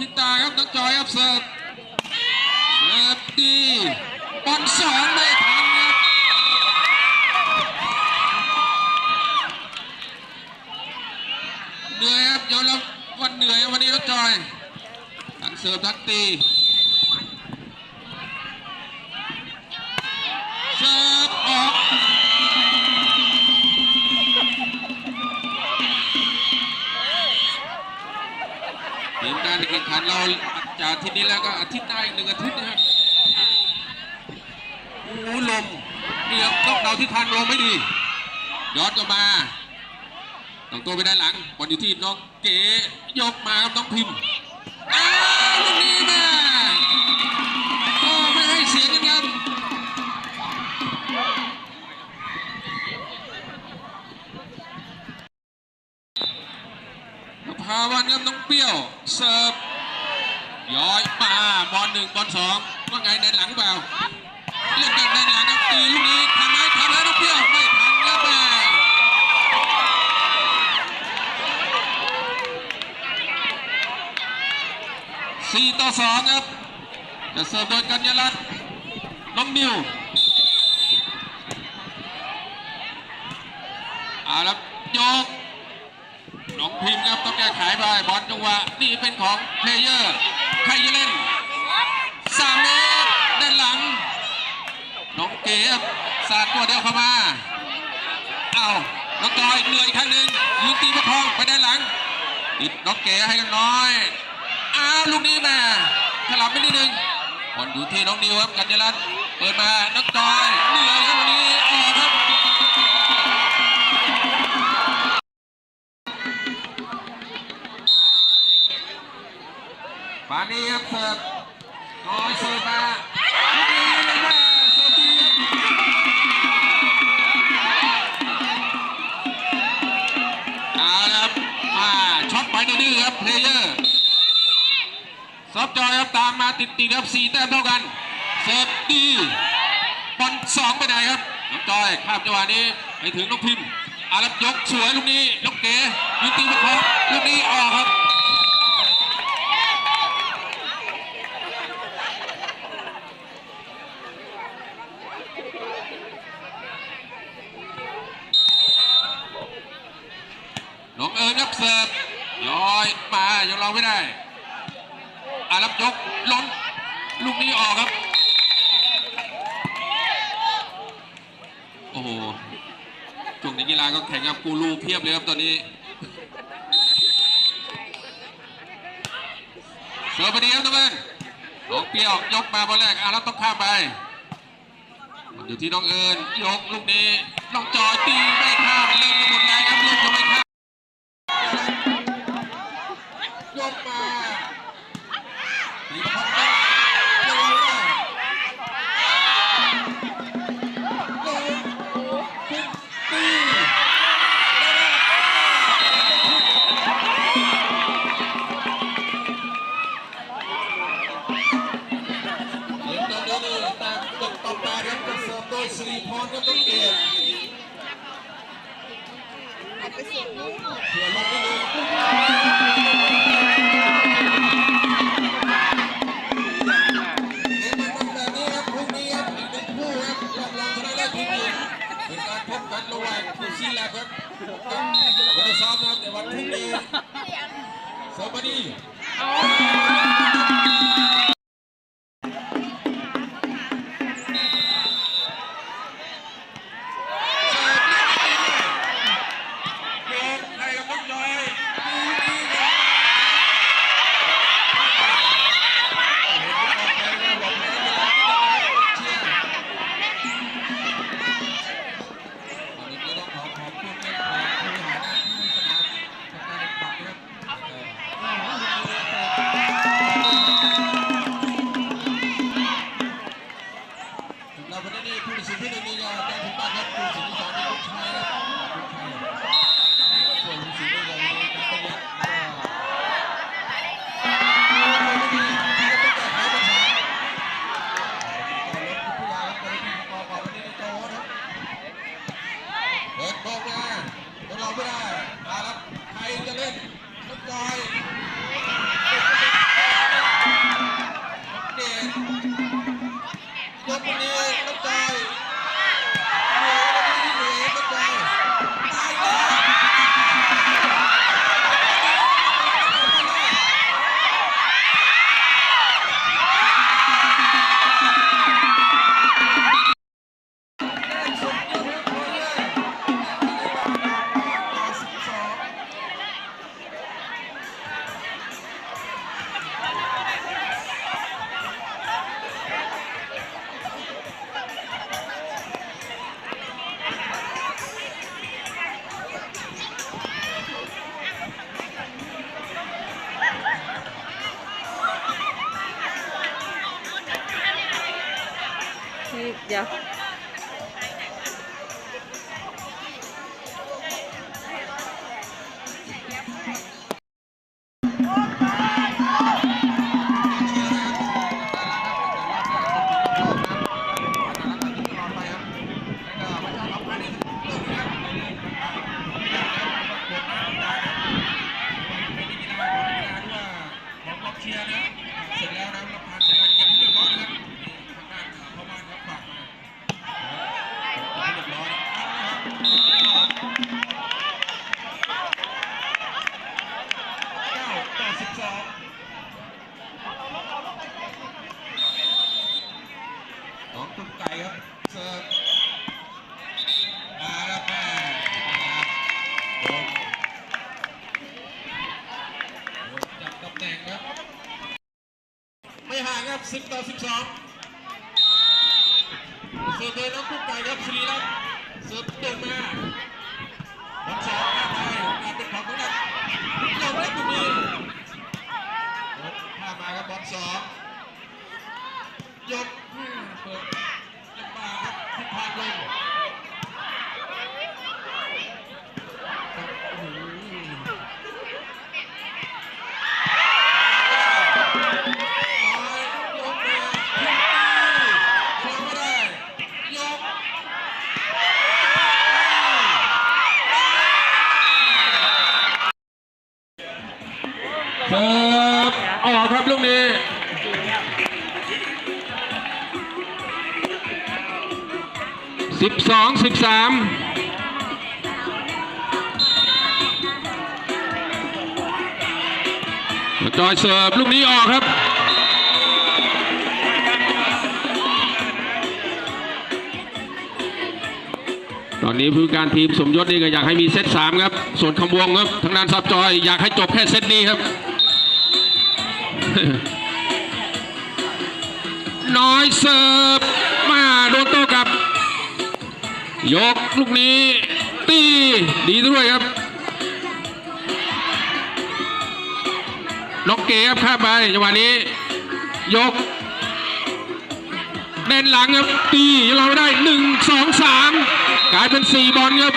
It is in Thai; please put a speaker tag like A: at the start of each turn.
A: ทิตาครับน้องจอยครับเสิร์ฟเสิร์ฟดีบอลสองไม่ทันครับเหนื่อยครับยอมรับวันเหนื่อยวันนี้น้องจอยทั้งเสิร์ฟทั้งตี ทีมการแข่งขันเราจากอาทิตย์นี้แล้วก็อาทิตย์หน้าอีกหนึ่งอาทิตย์นะครับโอ้ลมนี่ครับต้องเราที่ทันลมไม่ดีย้อนกลับมาต้องตัวไปด้านหลังบอลอยู่ที่น้องเก๋ยกมาครับน้องพิมพ์อ้าวลูกนี้มาโอ้ไม่ให้เสียงกันครับพาวันครับน้องเปรี้ยวเสิร์ฟ ย้อยมาบอลหนึ่งบอลสองว่าไงแดนหลังเปล่าเล่นกันแดนหลังครับตีลูกนี้ทันไหมทันแล้วน้องเปรี้ยวไม่ทันครับแม่สี่ต่อสองครับ จะเสิร์ฟโดยกัญญาลัตน์น้องนิวเอาละยกน้องพิมพ์ครับต้องแก้ไขไปบอลจังหวะนี่เป็นของเพลเยอร์ ใครจะเล่นสามเมตรด้านหลัง น้องเก๋สาดตัวเดียวเข้ามา เอาน้องจอยเหนื่อยครั้งหนึ่งยืนตีประคองไปด้านหลังติดน้องเก๋ให้กันน้อยอ้าวลูกนี้มาถลับไปนิดนึงบอลอยู่ที่น้องนิวครับกัญญาลัตน์เปิดมาน้องจอยเหนื่อยครับวันนี้ออก นีครับเสิร์ฟน้อยเสิร์ฟมาลูกนี้เลยมาเสิร์ฟดีครับเอาละครับมาช็อตไปดื้อๆครับเพลเยอร์ซอฟจอยครับตามมาติดติดครับสี่แต้มเท่ากันเสิร์ฟดีบอลสองไปไหนครับน้องจอยข้ามจังหวะนี้ไปถึงน้องพิมพ์อารับยกสวยลูกนี้น้องเก๋ยืนตีประคองลูกนี้ออกครับ น้อง เสิร์ฟย้อยมายังรอไม่ได้อารับยกล้นลูกนี้ออกครับ โอ้โหช่วงนี้กีฬาก็แข่งกับกูรูเพียบเลยครับตอนนี้เสิร์ฟไปดีครับทุกคนน้องเปียวยกมาบอลแรกอารับต้องข้ามไปอยู่ที่น้องเอิญยกลูกนี้น้องจอยตีไม่ข้ามเล่นกันหมด เผื่อลงนิดนึงในวันแบบนี้ครับพรุ่งนี้ครับอีกหนึ่งคู่ครับรอบรองชนะเลิศทีมหญิงเป็นการพบกันระหว่างคู่ซีแลบครับกับวันที่ซ้อมนะครับในวันพรุ่งนี้สวัสดี yeah. ของตุ้มไก่ครับเสิร์ฟมาแล้วแม่โดนโดนจับตำแหน่งครับ ไม่ห่างครับ10ต่อ12เสิร์ฟโดยน้องตุ้มไก่ครับสิริรัตน์เสิร์ฟเดินมาบอลสองข้ามไปการเป็นของทางด้านลงแล้วตรงนี้ข้ามมาครับบอลสองยกอืมเปิดลำบากครับทิศทาง ลงครับโอ้โหน้อยยกมาทิ้งตีคว้าไม่ได้ยกเสิร์ฟออกครับลูกนี้ สิบสองสิบสามจอยเสิร์ฟลูกนี้ออกครับตอนนี้ผู้การทีมสมยศนี่ก็อยากให้มีเซตสามครับ ส่วนคำวงครับทางด้านซับจอยอยากให้จบแค่เซตนี้ครับ น้อยเสิร์ฟมาโดน ยกลูกนี้ ตีดีด้วยครับน้องเก๋ครับข้ามไปจังหวะนี้ ยกเด่นหลังครับตีเราได้หนึ่งสองสามกลายเป็นสี่บอลครับ